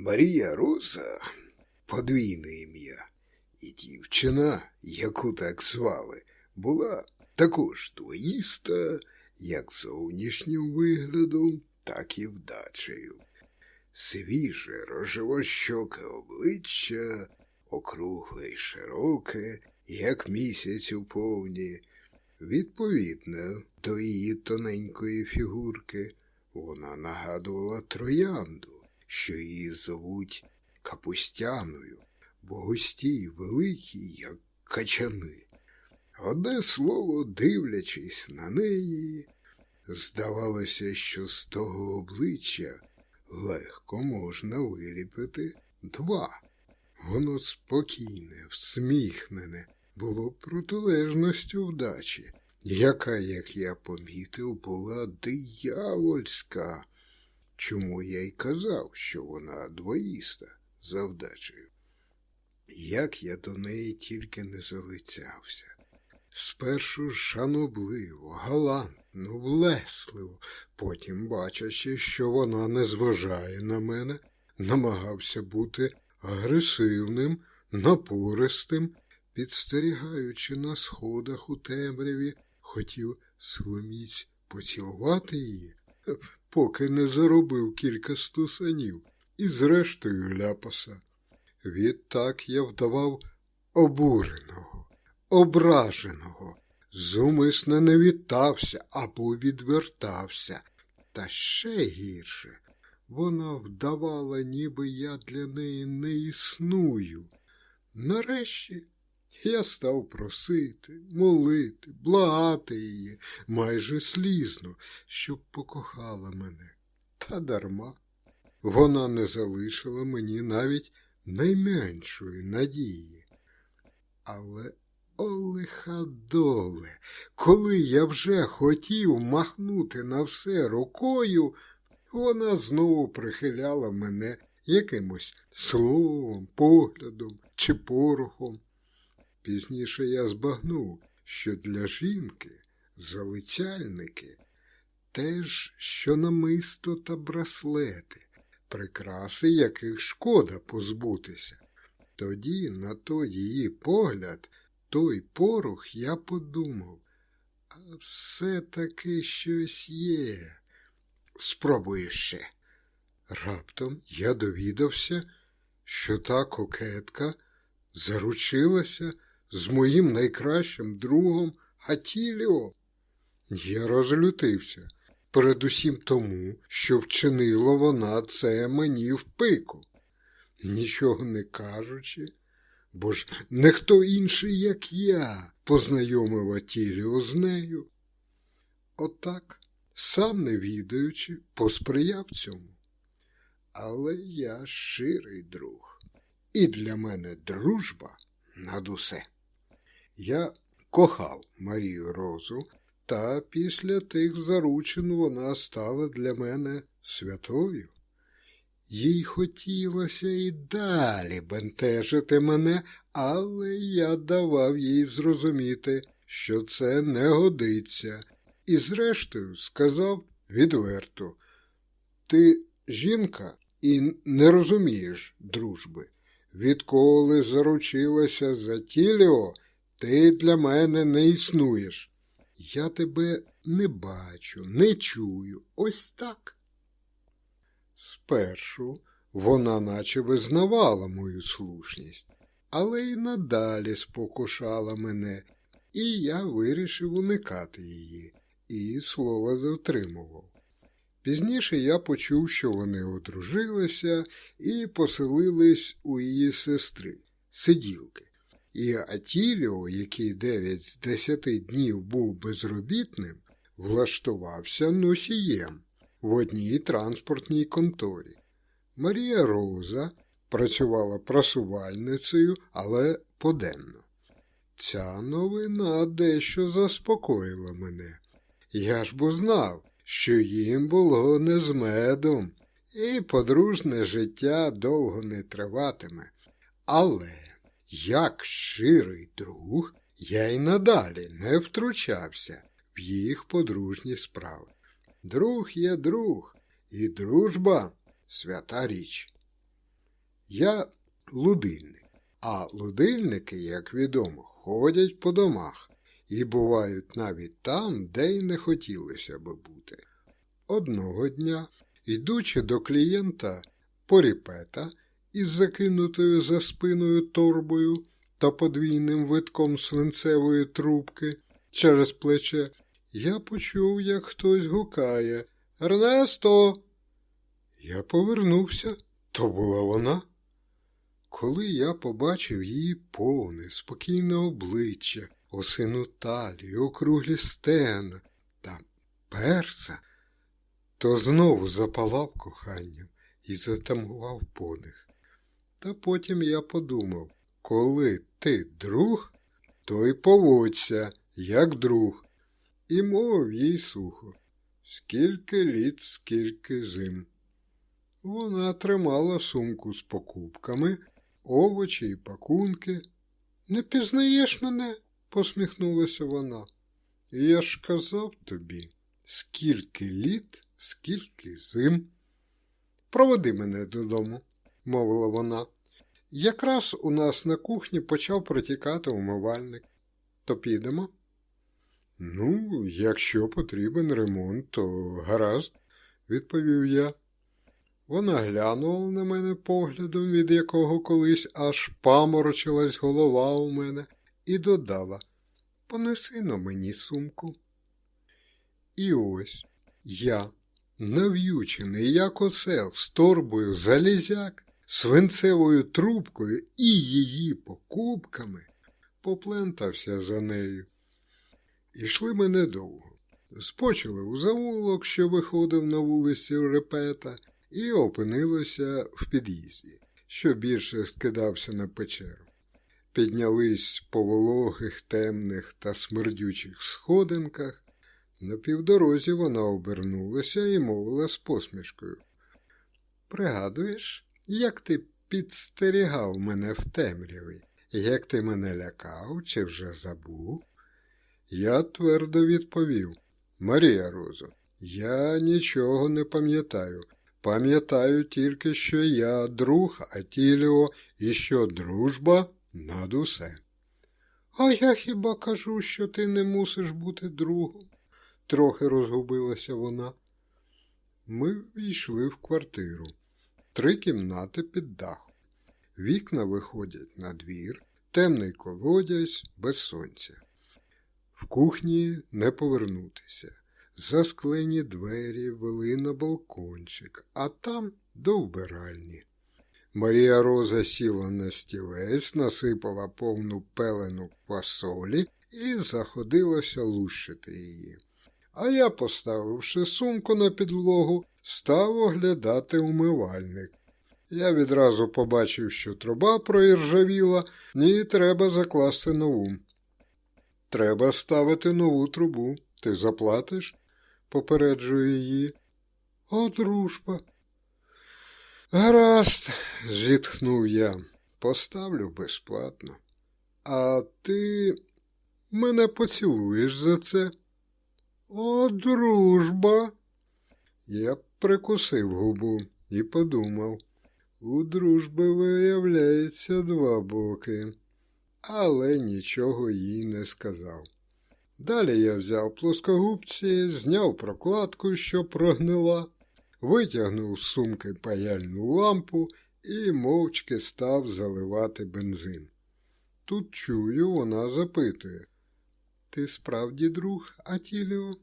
Марія Роза подвійне ім'я, і дівчина, яку так звали, була також двоїста, як зовнішнім виглядом, так і вдачею. Свіже рожевощоке обличчя, округле й широке, як місяць у повні, відповідне до її тоненької фігурки, вона нагадувала троянду, що її зовуть капустяною, бо густі й великі, як качани. Одне слово, дивлячись на неї, здавалося, що з того обличчя легко можна виліпити два. Воно спокійне, всміхнене, було протилежністю вдачі, яка, як я помітив, була диявольська. Чому я й казав, що вона двоїста за вдачею? Як я до неї тільки не залицявся. Спершу шанобливо, галантно, влесливо, потім, бачачи, що вона не зважає на мене, намагався бути агресивним, напористим, підстерігаючи на сходах у темряві, хотів сломіць поцілувати її, поки не заробив кілька стусанів і зрештою ляпаса. Відтак я вдавав обуреного, ображеного, зумисне не вітався або відвертався, та ще гірше. Вона вдавала, ніби я для неї не існую. Нарешті я став просити, молити, благати її майже слізно, щоб покохала мене. Та дарма. Вона не залишила мені навіть найменшої надії. Але олиха-доле, коли я вже хотів махнути на все рукою, вона знову прихиляла мене якимось словом, поглядом чи порохом. Пізніше я збагнув, що для жінки залицяльники теж що намисто та браслети, прикраси яких шкода позбутися. Тоді на той її погляд, той порох я подумав, а все-таки щось є. Спробую ще. Раптом я довідався, що та кокетка заручилася з моїм найкращим другом Гатіліо. Я розлютився, передусім тому, що вчинила вона це мені в пику. Нічого не кажучи, бо ж не хто інший, як я, познайомив Атіліо з нею. Отак, сам не відаючи, посприяв цьому. Але я щирий друг, і для мене дружба над усе. Я кохав Марію Розу, та після тих заручин вона стала для мене святою. Їй хотілося і далі бентежити мене, але я давав їй зрозуміти, що це не годиться, і, зрештою, сказав відверто ти жінка і не розумієш дружби. Відколи заручилася за Тіліо, ти для мене не існуєш. Я тебе не бачу, не чую. Ось так. Спершу вона наче визнавала мою слушність, але й надалі спокушала мене, і я вирішив уникати її, і слова дотримував. Пізніше я почув, що вони одружилися і поселились у її сестри, сиділки. І Атіліо, який дев'ять з десяти днів був безробітним, влаштувався носієм в одній транспортній конторі. Марія Роза працювала прасувальницею, але поденно. Ця новина дещо заспокоїла мене. Я ж бо знав, що їм було не з медом, і подружне життя довго не триватиме. Але, як щирий друг, я й надалі не втручався в їх подружні справи. Друг є друг, і дружба свята річ. Я лудильник. А лудильники, як відомо, ходять по домах і бувають навіть там, де й не хотілося би бути. Одного дня, йдучи до клієнта поріпета із закинутою за спиною торбою та подвійним витком свинцевої трубки через плече, я почув, як хтось гукає Ернесто. Я повернувся, то була вона. Коли я побачив її повне, спокійне обличчя, осину талію, округлі стегна та перса, то знову запалав коханням і затамував подих. Та потім я подумав, коли ти друг, то й поводься, як друг, і мовив їй сухо, скільки літ, скільки зим. Вона тримала сумку з покупками, овочі і пакунки. Не пізнаєш мене? посміхнулася вона. Я ж казав тобі, скільки літ, скільки зим. Проведи мене додому, мовила вона. Якраз у нас на кухні почав протікати умивальник. То підемо? Ну, якщо потрібен ремонт, то гаразд, відповів я. Вона глянула на мене поглядом, від якого колись аж паморочилась голова у мене, і додала Понеси на мені сумку. І ось я, нав'ючений, як осел, з торбою залізяк, свинцевою трубкою і її покупками, поплентався за нею. Ішли ми недовго. Спочили у завулок, що виходив на вулиці Репета, і опинилися в під'їзді, що більше скидався на печеру. Піднялись по вологих, темних та смердючих сходинках. На півдорозі вона обернулася і мовила з посмішкою. Пригадуєш, як ти підстерігав мене в темряві, як ти мене лякав чи вже забув? Я твердо відповів Марія Розо, я нічого не пам'ятаю. Пам'ятаю тільки, що я друг Атіліо і що дружба над усе. А я хіба кажу, що ти не мусиш бути другом? трохи розгубилася вона. Ми війшли в квартиру. Три кімнати під дахом. Вікна виходять на двір, темний колодязь без сонця. В кухні не повернутися. Засклені двері вели на балкончик, а там до вбиральні. Марія Роза сіла на стілець, насипала повну пелену квасолі і заходилася лущити її. А я, поставивши сумку на підлогу, став оглядати умивальник. Я відразу побачив, що труба проіржавіла, і треба закласти нову. Треба ставити нову трубу. Ти заплатиш? попереджую її. О, дружба. Гаразд, зітхнув я. Поставлю безплатно. А ти мене поцілуєш за це? О, дружба. Я прикусив губу і подумав. У дружби виявляється два боки, але нічого їй не сказав. Далі я взяв плоскогубці, зняв прокладку, що прогнила, витягнув з сумки паяльну лампу і мовчки став заливати бензин. Тут чую, вона запитує Ти справді друг, Атіліо?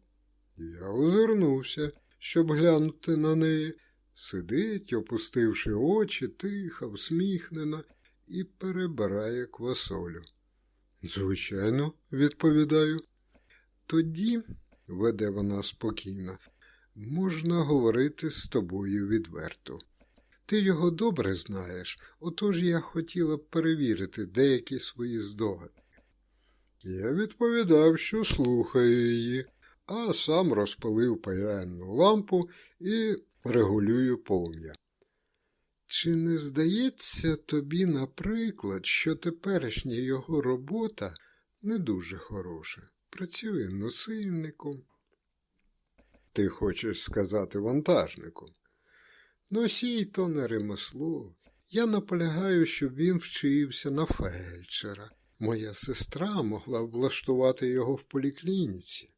Я озирнувся, щоб глянути на неї. Сидить, опустивши очі, тихо, всміхнена, і перебирає квасолю. Звичайно, відповідаю. Тоді, веде вона спокійно, можна говорити з тобою відверто. Ти його добре знаєш, отож я хотіла б перевірити деякі свої здогади. Я відповідав, що слухаю її, а сам розпалив паяльну лампу і регулюю полум'я. Чи не здається тобі, наприклад, що теперішня його робота не дуже хороша? Працює носильником. Ти хочеш сказати вантажником? Носій то не ремесло, Я наполягаю, щоб він вчився на фельдшера. Моя сестра могла влаштувати його в поліклініці.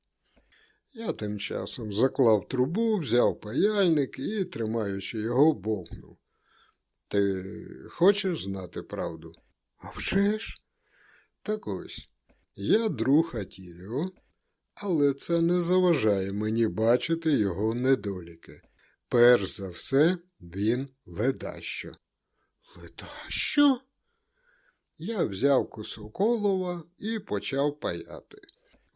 Я тим часом заклав трубу, взяв паяльник і, тримаючи його, бовкнув. Ти хочеш знати правду? А вже ж? Так ось, я друг Атіліо, але це не заважає мені бачити його недоліки. Перш за все, він ледащо. Ледащо? Я взяв кусок олова і почав паяти.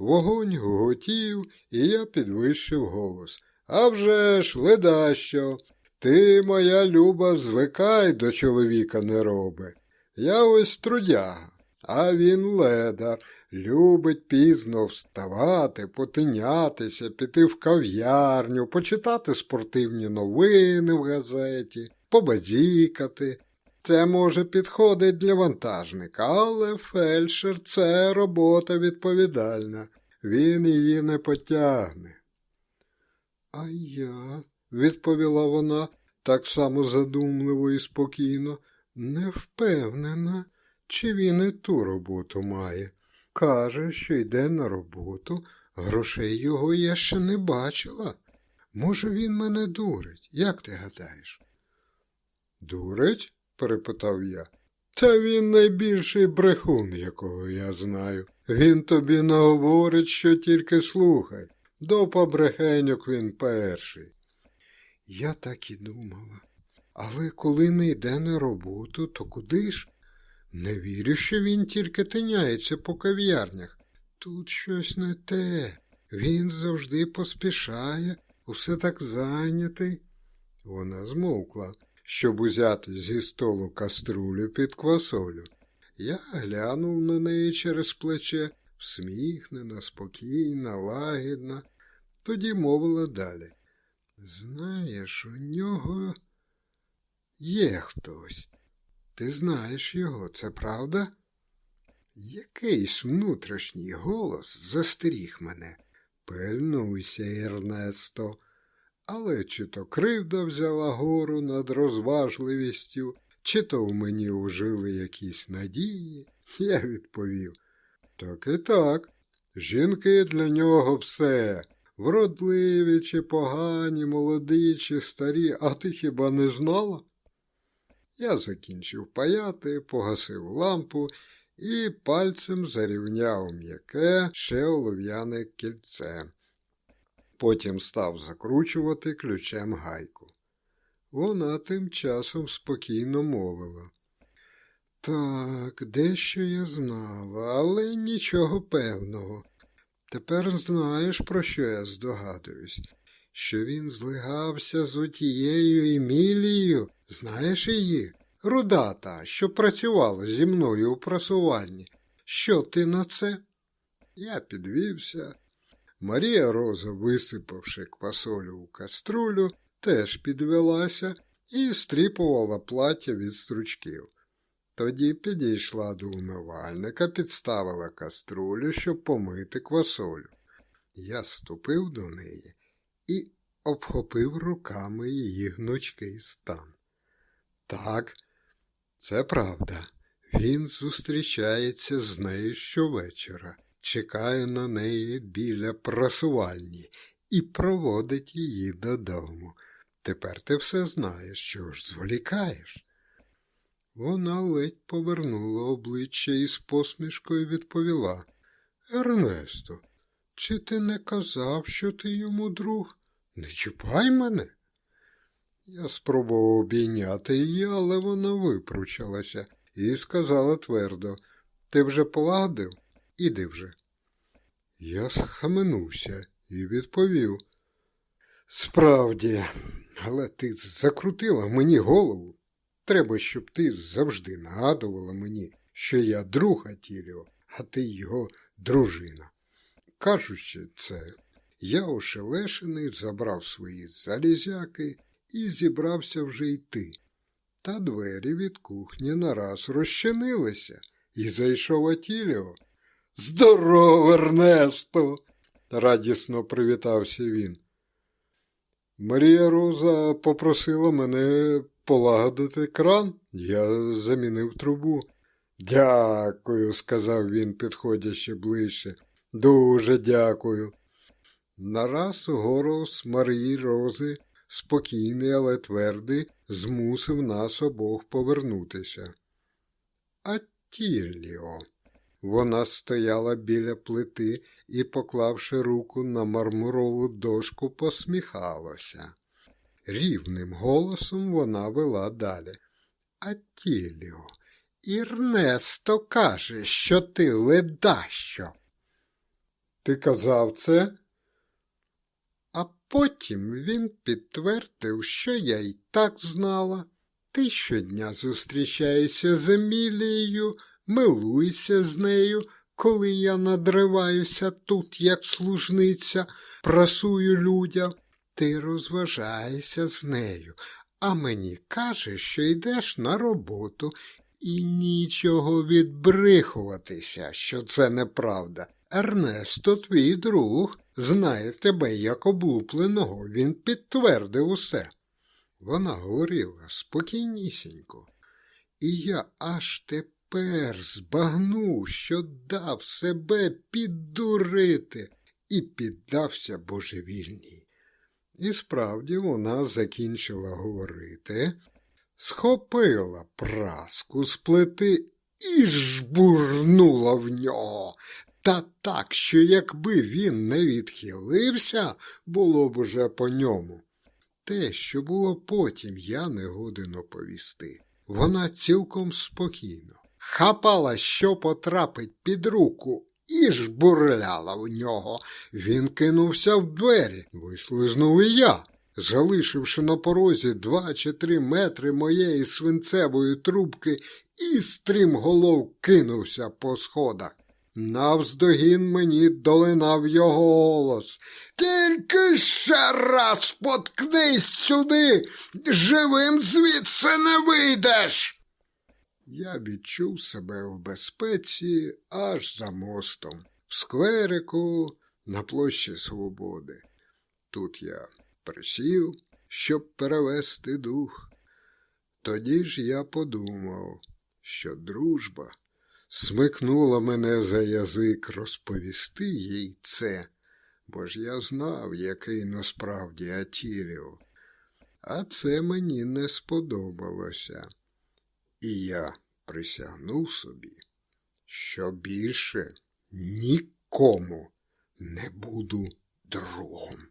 Вогонь гуготів, і я підвищив голос. «А вже ж, ледащо, ти, моя люба, звикай до чоловіка не роби. Я ось трудяга, а він ледар, любить пізно вставати, потинятися, піти в кав'ярню, почитати спортивні новини в газеті, побазікати. Це може підходить для вантажника, але фельдшер це робота відповідальна. Він її не потягне. А я, відповіла вона так само задумливо і спокійно, не впевнена, чи він і ту роботу має. Каже, що йде на роботу, грошей його я ще не бачила. Може, він мене дурить, як ти гадаєш? Дурить? Перепитав я. Та він найбільший брехун, якого я знаю. Він тобі наговорить, що тільки слухай. До побрехеньок він перший. Я так і думала. Але коли не йде на роботу, то куди ж? Не вірю, що він тільки тиняється по кав'ярнях. Тут щось не те. Він завжди поспішає, усе так зайнятий. Вона змовкла, щоб узяти зі столу каструлю під квасолю. Я глянув на неї через плече, всміхнена, спокійна, лагідна. Тоді мовила далі. Знаєш, у нього є хтось. Ти знаєш його, це правда? Якийсь внутрішній голос застеріг мене. Пильнуйся, Ернесто. Але чи то кривда взяла гору над розважливістю, чи то в мені ужили якісь надії, я відповів. Так і так. Жінки для нього все. Вродливі чи погані, молоді чи старі, а ти хіба не знала? Я закінчив паяти, погасив лампу і пальцем зарівняв м'яке ще олов'яне кільце. Потім став закручувати ключем гайку. Вона тим часом спокійно мовила. Так, дещо я знала, але нічого певного. Тепер знаєш, про що я здогадуюсь, що він злигався з отією Емілією, знаєш її? Руда та, що працювала зі мною у прасувальні. Що ти на це? Я підвівся. Марія Роза, висипавши квасолю у каструлю, теж підвелася і стріпувала плаття від стручків. Тоді підійшла до умивальника, підставила каструлю, щоб помити квасолю. Я ступив до неї і обхопив руками її гнучкий стан. Так, це правда. Він зустрічається з нею щовечора, чекає на неї біля прасувальні і проводить її додому. Тепер ти все знаєш, що ж зволікаєш. Вона ледь повернула обличчя і з посмішкою відповіла Ернесто, чи ти не казав, що ти йому друг? Не чіпай мене. Я спробував обійняти її, але вона випручалася і сказала твердо Ти вже полагодив? Іди вже. Я схаменувся і відповів. Справді, але ти закрутила мені голову. Треба, щоб ти завжди нагадувала мені, що я друг Атіліо, а ти його дружина. Кажучи це, я ошелешений забрав свої залізяки і зібрався вже йти. Та двері від кухні нараз розчинилися, і зайшов Атіліо. Здорово, Ернесто! радісно привітався він. Марія Роза попросила мене полагодити кран? Я замінив трубу. Дякую, сказав він, підходячи ближче. Дуже дякую. Нараз голос Марії Рози, спокійний, але твердий, змусив нас обох повернутися. Атіліо. Вона стояла біля плити і, поклавши руку на мармурову дошку, посміхалася. Рівним голосом вона вела далі. Атіліо, Ірнесто каже, що ти ледащо. Ти казав це? А потім він підтвердив, що я й так знала. Ти щодня зустрічаєшся з Емілією, милуйся з нею, коли я надриваюся тут, як служниця, прасую людям. Ти розважаєшся з нею, а мені кажеш, що йдеш на роботу і нічого відбрихуватися, що це неправда. Ернесто, твій друг, знає тебе як облупленого, він підтвердив усе. Вона говорила спокійнісінько, і я аж тепер збагнув, що дав себе піддурити і піддався божевільній. І справді вона закінчила говорити, схопила праску з плити і жбурнула в нього. Та так, що якби він не відхилився, було б уже по ньому. Те, що було потім, я не годен оповісти. Вона цілком спокійно хапала, що потрапить під руку, і жбурляла в нього. Він кинувся в двері, вислизнув і я. Залишивши на порозі два чи три метри моєї свинцевої трубки, і стрімголов кинувся по сходах. Навздогін мені долинав його голос. Тільки ще раз споткнись сюди, живим звідси не вийдеш. Я відчув себе в безпеці аж за мостом, в скверику на площі Свободи. Тут я присів, щоб перевести дух. Тоді ж я подумав, що дружба смикнула мене за язик розповісти їй це, бо ж я знав, який насправді Атіліо. А це мені не сподобалося. І я присягнув собі, що більше нікому не буду другом.